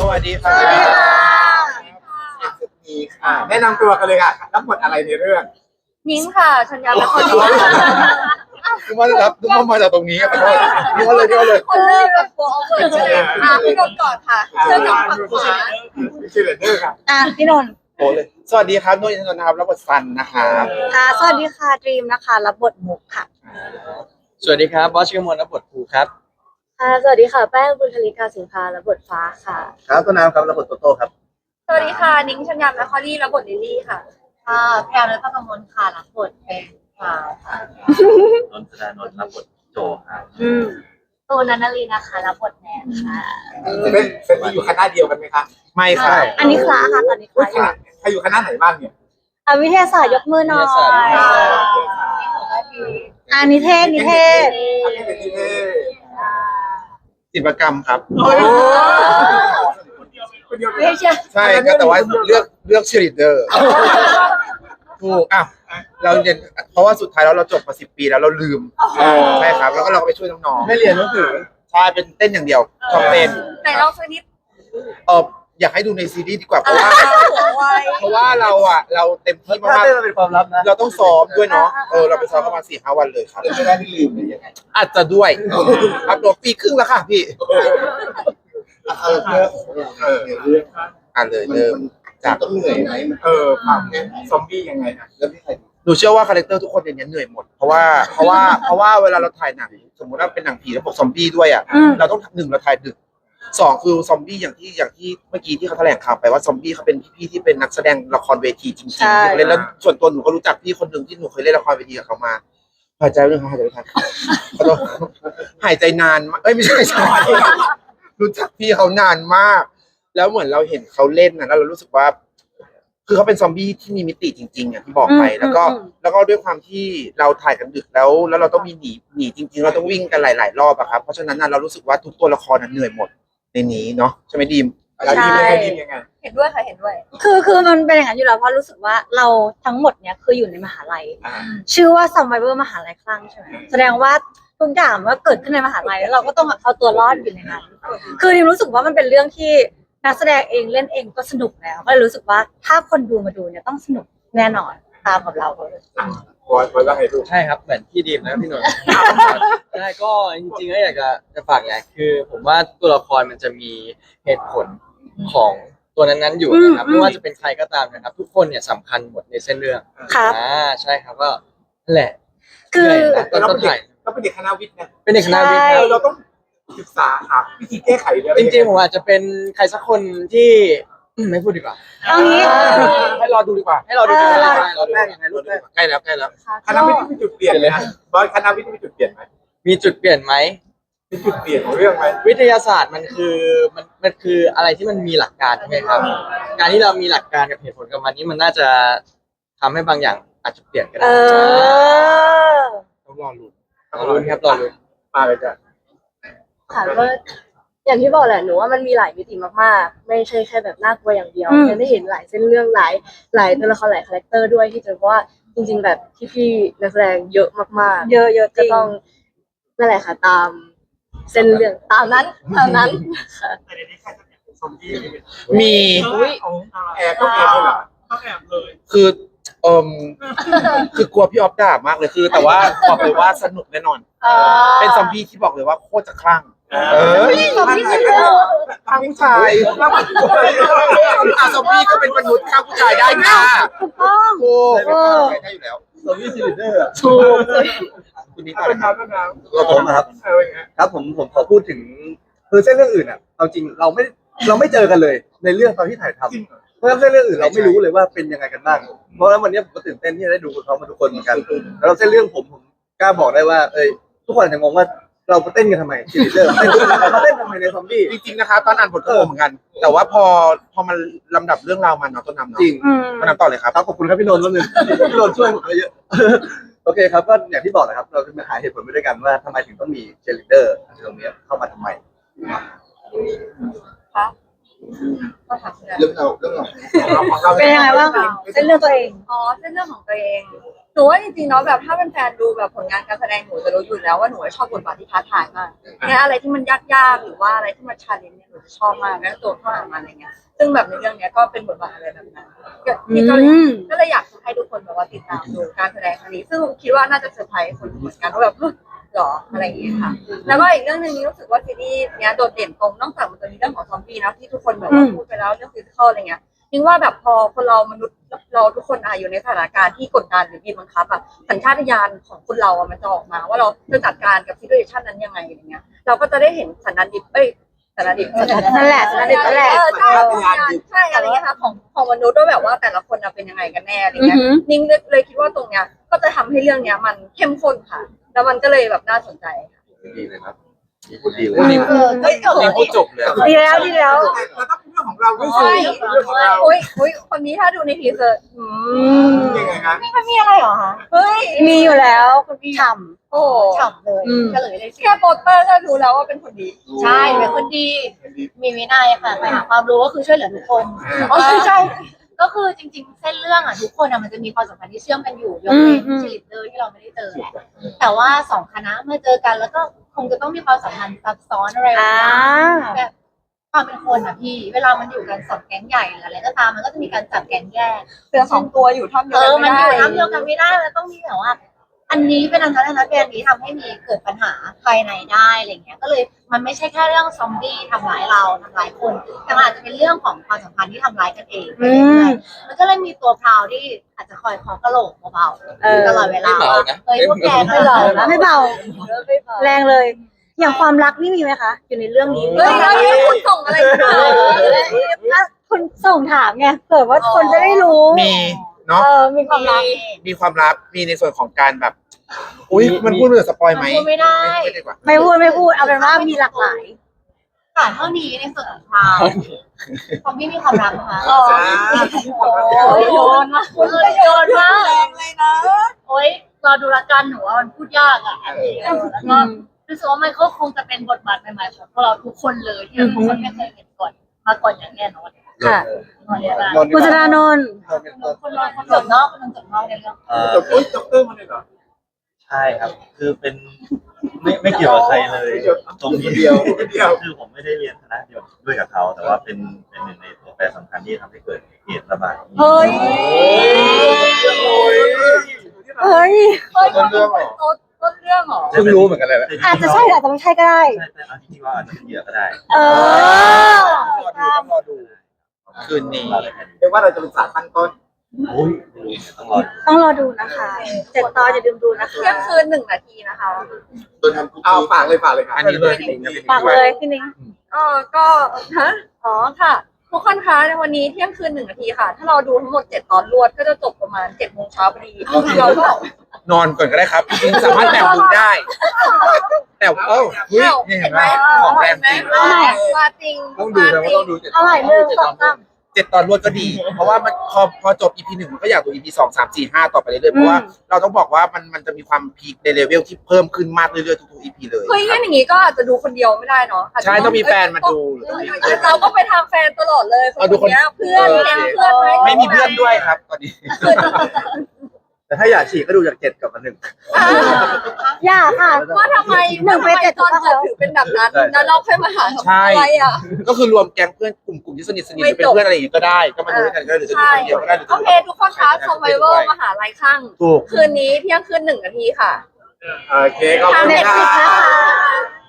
สวัสดีครับมีค่ะแนะนำตัวกันเลยค่ะรับบทอะไรในเรื่องนิ้งค่ะชัญญาและคนดีคือว่ารับทุกคนมาจากตรงนี้ขอโทษนี่เขาเลยนี่เขาเลยคนเลิกกับตัวเอาเปิดเลยอะพี่นนท์ก่อนค่ะเชิญจากฝั่งขวาชื่อเลเดอร์ค่ะอะพี่นนท์โอ้เลยสวัสดีครับนุ่นอินทนนท์นะครับรับบทซันนะครับค่ะสวัสดีค่ะดรีมนะคะรับบทมุกค่ะ สวัสดีครับบอสชิคมลรับบทครูครับ ค่ะ สวัสดีค่ะ แป้งบุญธลิกาสิงพาและบทฟ้าค่ะ ครับต้นน้ำครับรับบทโตโต้ครับ สวัสดีค่ะ นิ้งชัญญาและคอรี่และบทลิลลี่ค่ะ ค่ะแพรวและป้ากมลค่ะรับบทเป็นฟ้าค่ะนนทนานนท์รับบทโจครับอืมตูนนันนารีนะคะรับบทแนนค่ะ เป็นเป็นที่อยู่คณะเดียวกันไหมคะไม่ค่ะอันนี้คลาค่ะตอนนี้คอุ้ลายอยู่ใครอยู่คณะไหนบ้างเนี่ยอะวิทยาศาสตร์ยกมือหน่อยอ่านิเทศนิเทศ อันนี้เป็นที่เท่ศิ ลปกรรมครับโอ้ยคนเดียวเลยไม่ใช่ใช่ก็แต่ว่าเลือกเลือกเชียร์ลีดเดอร์ถูกอะเราเรียนเพราะว่าสุดท้ายแล้วเราจบมาสิบปีแล้วเราลืมใช่ครับ แล้วก็เราก็ไปช่วยน้องๆไม่เรียนหนังสือใช่เป็นเต้นอย่างเดียวชอบเต้นไหนลองสักนิดเออ อยากให้ดูในซีรีส์ดีกว่าเพราะว่าหัวไว เพราะว่าเราอะ เราเต็มที่ถ้ามากเต้นมันเป็นความลับนะๆเราต้องซ้อมด้วยเนาะเออเราไปซ้อมประมาณสี่ห้าวันเลยครับ ไม่ได้ที่ลืมเลยยังไงอาจจะด้วยครับตัวปีครึ่งแล้วค่ะพี่เออเรื่องเออเรื่องอะเลยเริ่ม จากต้องเหนื่อยไหมเออความซอมบี้ยังไงนะแล้วพี่ใครหนูเชื่อว่าคาแรคเตอร์ทุกคนในนี้เหนื่อยหมด เพราะว่าเพราะว่าเพราะว่าเวลาเราถ่ายหนังสมมติว่าเป็นหนังผีแล้วพวกซอมบี้ด้วยอะอืม เราต้องหนึ่งเราถ่ายดึก สองคือซอมบี้อย่างที่อย่างที่เมื่อกี้ที่เขาแถลงข่าวไปว่าซอมบี้เขาเป็นพี่ๆที่เป็นนักแสดงละครเวทีจริงๆใช่ที่เขาเล่นแล้วส่วนตัวหนูก็รู้จักพี่คนหนึ่งที่หนูเคยเล่นละครเวทีกับเขามาหายใจเรื่องหายใจไม่ทันขอโทษหายใจนานมากเอ้ยไม่ใช่ไม่ใช่รู้จักพี่เขานานมาก แล้วเหมือนเราเห็นเขาเล่นนะแล้วเรารู้สึกว่า คือเขาเป็นซอมบี้ที่มีมิติจริงๆอย่างที่บอกไปอืมแล้วก็อืมแล้วก็ด้วยความที่เราถ่ายกันดึกแล้ว แล้วเราต้องมีหนีหนีจริง ๆ เราต้องวิ่งกันหลาย ๆ รอบอะครับเพราะฉะนั้นน่ะเรารู้สึกว่าทุกตัวละครน่ะเหนื่อยหมด ในนี้เนาะใช่ไหมดีมแล้วดีมยังไงดีมยังไงเห็นด้วยค่ะเห็นด้วย คือคือมันเป็นอย่างนั้นอยู่แล้วเพราะรู้สึกว่าเราทั้งหมดเนี้ยคืออยู่ในมหาลัย อ่า ชื่อว่า Survivor มหาลัยคลั่งใช่ไหมแสดงว่าทุกอย่างว่าเกิดขึ้นในมหาลัยแล้วเราก็ต้องเอาตัวรอดอยู่ในนั้น คือดิมรู้สึกว่ามันเป็นเรื่องที่นักแสดงเองเล่นเองก็สนุกแล้ว ก็เลยรู้สึกว่าถ้าคนดูมาดูเนี่ยต้องสนุกแน่นอนตามกับเราเลย บอยบอยว่าไงลูกใช่ครับเหมือนพี่ดีมนะพี่นนท์ใช่ก็จริงๆก็อยากจะจะฝากอย่างคือ ผมว่าตัวละครมันจะมีเหตุผลของตัวนั้นๆอยู่นะครับอืมไม่ว่าจะเป็นใครก็ตามนะครับ ทุกคนเนี่ยสำคัญหมดในเส้นเรื่องครับ อ่าใช่ครับก็นั่นแหละคือเหนื่อยนะตอนต้นถ่ายเราเป็นเด็กคณะวิทย์นะเป็นเด็กคณะวิทย์คใช่รับเราต้องศึกษาหาวิธีแก้ไขเรื่องจริงๆผมอาจจะเป็นใครสักคนที่ อืมไม่พูดดีกว่า เอางี้ ให้รอดูดีกว่า ให้เราดูดีกว่าเออ ให้เราดูแป้งดีกยังว่าไงรูปแป้งใกล้แล้วใกล้แล้ว คณะวิทย์มีจุดเปลี่ยนเลยนะบอยคณะวิทย์มีจุดเปลี่ยนไหมมีจุดเปลี่ยนไหม มีจุดเปลี่ยนของเรื่องไหมวิทยาศาสตร์มันคือมันมันคืออะไรที่มันมีหลักการใช่ไหมครับ การที่เรามีหลักการกับเหตุผลกับมันนี่มันน่าจะทำให้บางอย่างอาจจะเปลี่ยนก็เอได้อ ต้องรอลุ้นรอรุ้นครับรอรุ้นมาเลยจ้ะค่ะก็ อย่างที่บอกแหละหนูว่ามันมีหลายมิติมากๆ ไม่ใช่แค่แบบน่ากลัวอย่างเดียวอืม ยังได้เห็นหลายเส้นเรื่องหลายหลายตัวละครหลายคาแรคเตอร์ด้วยที่เจอเพราะว่าจริง ๆ แบบพี่ๆนักแสดงเยอะมากเยอะเยอะๆจก็ริงต้องนั่นแหละค่ะตาม เส้นเรื่องตามนั้นตามนั้นมี แอบต้องแอบเลยเหรอคือเอ่มคือกลัวพี่ออฟด่ามากเลยคือ แต่ว่าบอกเลยว่าสนุกแน่นอน เป็นซอมบี้ที่บอกเลยว่าโคตรจะคลั่ง เอ้ยซอมบี้ที่เจอฆ่าผู้ชายอะซอมบี้ก็เป็นมนุษย์ฆ่าผู้ชายได้นะถูกต้องโอ้เออได้อยู่แล้วซอมบี้ซิลิเดอร์ถูกคุณนี้ก่อนนนะครับผมนะครับครับผมผมขอพูดถึงคือเส้นเรื่องอื่นอะเอาจริงเราไม่เราไม่เจอกันเลยในเรื่องตอนที่ถ่ายทำเพราะเส้นเรื่องอื่นเราไม่รู้เลยว่าเป็นยังไงกันบ้างเพราะฉะนั้นวันนี้ผมก็ตื่นเต้นที่ได้ดูเขามาทุกคนเหมือนกันแล้วเส้นเรื่องผมผมกล้าบอกได้ว่า เอ้ยทุกคนอาจจะงงว่า เรามาเต้นกันทำไมชีลิเดอร์เต้นมาเต้นทำไมในซอมบี้ จริงๆนะคะ ตอนอ่านบทก็งงเหมือนกัน แต่ว่าพอพอมันลำดับเรื่องราวมันเนาะต้นนำเนาะจริง อืม ต้นนำต่อเลยครับ ครับขอบคุณครับพี่นนท์แล้วนึงพี่นนท์ช่วยผมเยอะ โอเคครับก็อย่างที่บอกนะครับ เราจะมาหาเหตุผลไปด้วยกันว่าทำไมถึงต้องมีเชลิเดอร์ตรงเนี้ยเข้ามาทำไมก็ถามเลยเรื่องเราเรื่องเราของเรา เป็นยังไงบ้างคะเส้นเรื่องตัวเอง อ๋อเส้นเรื่องของตัวเอง หนูนูว่าจริงๆเนาะแบบถ้าเป็นแฟนดูแบบผลงานการแสดงหนูจะรู้อยู่แล้วว่าหนูชอบบทบาทที่ท้าทายมากเนี่ยอะไรที่มันยากๆหรือว่าอะไรที่มันชาเลนจ์เนี่ยหนูจะชอบมากแล้วตัวเข้าหามันอะไรเงี้ยซึ่งแบบในเรื่องเนี้ยก็เป็นบทบาทอะไรแบบนั้นก็อืที่ก็เลยมก็เลยอยากให้ทุกคนแบบว่าติดตามดูการแสดงครั้งนี้ ซึ่งคิดว่าน่าจะเซอร์ไพรส์คนเหมือนกันว่าแบบเฮ้ยหรออะไรอย่างเงี้ยค่ะ แล้วก็อีกเรื่องหนึ่งนี่รู้สึกว่าซีรีส์เนี้ยโดดเด่นตรงนอกจากมันจะมีเรื่องของซอมบี้นะที่ทุกคนแบบว่าอืมพูดไปแล้วเรื่องฟิสิกอลอะไรเงี้ย นึกว่าแบบพอคนเรามนุษย์เราทุกคนอะอยู่ในสถานการณ์ที่กดดันหรือบีบบังคับอะสัญชาตญาณของคนเราอะมันจะออกมา ว่าเราจะจัดการกับซี t u เ t ชันนั้นยังไงอะไรเงี้ย เราก็จะได้เห็นสันดานดิบเอ้ยสันดานดิบนั่นแหละสันดานดิบนั่นแหละเออใช่ใช่อะไรเงี้ยค่ะของของมนุษย์ว่าแบบว่าแต่ละคนอะเป็นยังไงกันแน่อะไรอือเงี้ยหือนิ่งเลยคิดว่าตรงเนี้ยก็จะทำให้เรื่องเนี้ยมันเข้มข้นค่ะ แล้วมันก็เลยแบบน่าสนใจค่ะดีเลยครับ พูดดีเลยนี่นี่พูดจบเลยดีแล้วดีแล้ว เราต้องเป็นเรื่องของเราด้วยใช่สิเรื่องของเราโอ้ยโอ้ยคนนี้ถ้าดูในทีเซอร์อืมยังไงคะมันมีอะไรเหรอคะเฮ้ยมีอยู่แล้วคุณฉ่โอ้ฉ่ำเลยเฉลยเลยสิแค่โปสเตอร์ก็รู้แล้วว่าเป็นคนดี ใช่เป็นคนดีมีวินัยค่ะไปหาความรู้ก็คือช่วยเหลือทุกคนอ๋อใช่ใช่ก็คือจริงๆ เส้นเรื่องอะทุกคนอะมันจะมีความสัมพันธ์ที่เชื่อมกันอยู่ยกเว้นชีลิตเดอร์ที่เราไม่ได้เจอแหละแต่ว่าสองคณะเมื่อเจอกันแล้วก็ค งจะต้องมีความสัมพันธ์ซับซ้อนอะไรอ่า แบบความเป็นคนอะพี่ เวลามันอยู่กันสองแก๊งใหญ่หรืออะไรก็ตามมันก็จะมีการจับแก๊งแยก เสือสองตัวอยู่ท่ามเดีเอยวอกันมันไม่อได้ยู่น้ำเดียวกันไม่ได้ มันต้องมีแบบว่า อันนี้เป็นอันนั้นอันนั้นเป็นอันนี้ทำให้มีเกิดปัญหาภายในได้อะไรเงี้ยก็เลยมันไม่ใช่แค่เรื่องซอมบี้ทำร้ายเราทำร้ายคนแต่มันอาจจะเป็นเรื่องของความสัมพันธ์ที่ทำร้ายกันเองไปเรื่อยๆมันก็เลยมีตัวพราวที่อาจจะคอยเคอกระโหลกเบาเออ ๆตลอดเวลาไม่เบานะเฮ้ยพวกแกไม่เบานะ ไม่เบา แรงเลย อย่างความรักนี่มีไหมคะ อยู่ในเรื่องนี้เฮ้ยเฮ้ยคุณส่งอะไรมา อะคุณส่งถามไงเผื่อว่าคนจะได้รู้ มี เนาะเออมีความรักมีความลับมีในส่วนของการแบบ อุ้ยมันพูดเรื่องสปอยไหมมันพูดไม่ได้ ไม่ดีกว่าไม่พูดไม่พูดเอาเป็นว่ามีหลากหลาย ค่ะเท่านี้ในส่วนของพราวซอมบี้มีความรักนะคะอ๋อโอ้ยโยนมากคุณเลยโยนมากแรงเลยนะโอ๊ยรอดูละกันหนูว่ามันพูดยากอะอันนี้เออแล้วก็รู้สึกว่ามันก็คงจะเป็นบทบาทใหม่ๆของพวกเราทุกคนเลยที่เราทุกคนไม่เคยเห็นก่อนมาก่อนอย่างแน่นอนค่ะ นอนเยอะมากคุณจรานนท์คนรอคนจบนอกคนจบนอกในเรื่องเอ่อจบอุ้ยจบเตอร์มาเลยเหรอใช่ครับ คือเป็นไม่ไม่เกี่ยวกับใครเลย ตรงนี้คนเดียวคนเดียวคือผมไม่ได้เรียนคณะเดียวด้วยกับเขา แต่ว่าเป็นเป็นหนึ่งในตัวแปรสำคัญที่ทำให้เกิดเหตุระบาดนี้เฮ้ยเฮ้ยเฮ้ยต้นเรื่องเหรอต้นเรื่องเหรอเพิ่งรู้เหมือนกันเลยแหละอาจจะใช่อาจจะไม่ใช่ก็ได้ใช่แต่เอาจริงๆว่าอาจจะเป็นเหยื่อก็ได้ เออต้องรอดู คืนนี้เรียกว่าเราจะเป็นสารตั้งต้นโอ้ยไม่รู้เนี่ยต้องรอดูต้องรอดูนะคะเจ็ดตอนอย่าลืมดูนะคะเที่ยงคืนหนึ่งนาทีนะคะตัวแทนเอาฝากเลยฝากเลยค่ะอันนี้เลยฝากเลยพี่นิ้งเออก็ฮะอ๋อค่ะทุกคนคะในวันนี้เที่ยงคืนหนึ่งนาทีค่ะ ถ้าเราดูทั้งหมดเจ็ดตอนรวดก็จะจบประมาณเจ็ดโมงเช้าพอดีเราก็นอนก่อนก็ได้ครับจริงๆสามารถแบ่งดูได้ แต่เอ้าเฮ้ยนี่เห็นไหมของแรงจริงมาจริงต้องดูนะว่าต้องดูเจ็ดเอาใหม่หนึ่งสองสาม เจ็ดตอนรวดก็ดี เพราะว่ามันพอพอจบ EP หนึ่งมันก็อยากดู EP สองสามสี่ห้าต่อไปเรื่อยๆเพราะว่าเราต้องบอกว่ามันมันจะมีความพีคในเลเวลที่เพิ่มขึ้นมากเรื่อยๆทุกๆ EP เลยเฮ้ยงั้นอย่างงี้ก็อาจจะดูคนเดียวไม่ได้เนาะาจจะใช่ต้องมีแฟนมาดูหรือเอต้องมีอเราก็ไปทางแฟนตลอดเลยคน เนี้ยเพื่อนแก๊งเพื่อนไหมไม่มีเพื่อนด้วยครับตอนนี้ แต่ถ้าอยากฉีกก็ดูจากเจ็ดกับอันหนึ่งอ่าอย่าค่ะ ว่าทำไมหนึ่งไปเจ็ดตอนจบถือเป็นแบบนั้นใช่แล้วเราค่อยมาหาใช่อะไรอะ ก็คือรวมแก๊งเพื่อนกลุ่มกลุ่มที่สนิทสนิทหรือเป็นเพื่อนอะไรอย่างงี้ก็ได้ ก็มาดูด้วยกันก็ได้หรือจะดูใช่คนเดียวก็ได้หรือโอจะดูเคทุกคนคะ Survivor มหาลัยข้าง ถูก คืนนี้เที่ยงคืนหนึ่งนาทีค่ะโอเคขอบทางคุณเน็ตคฟลิกรันะบคะ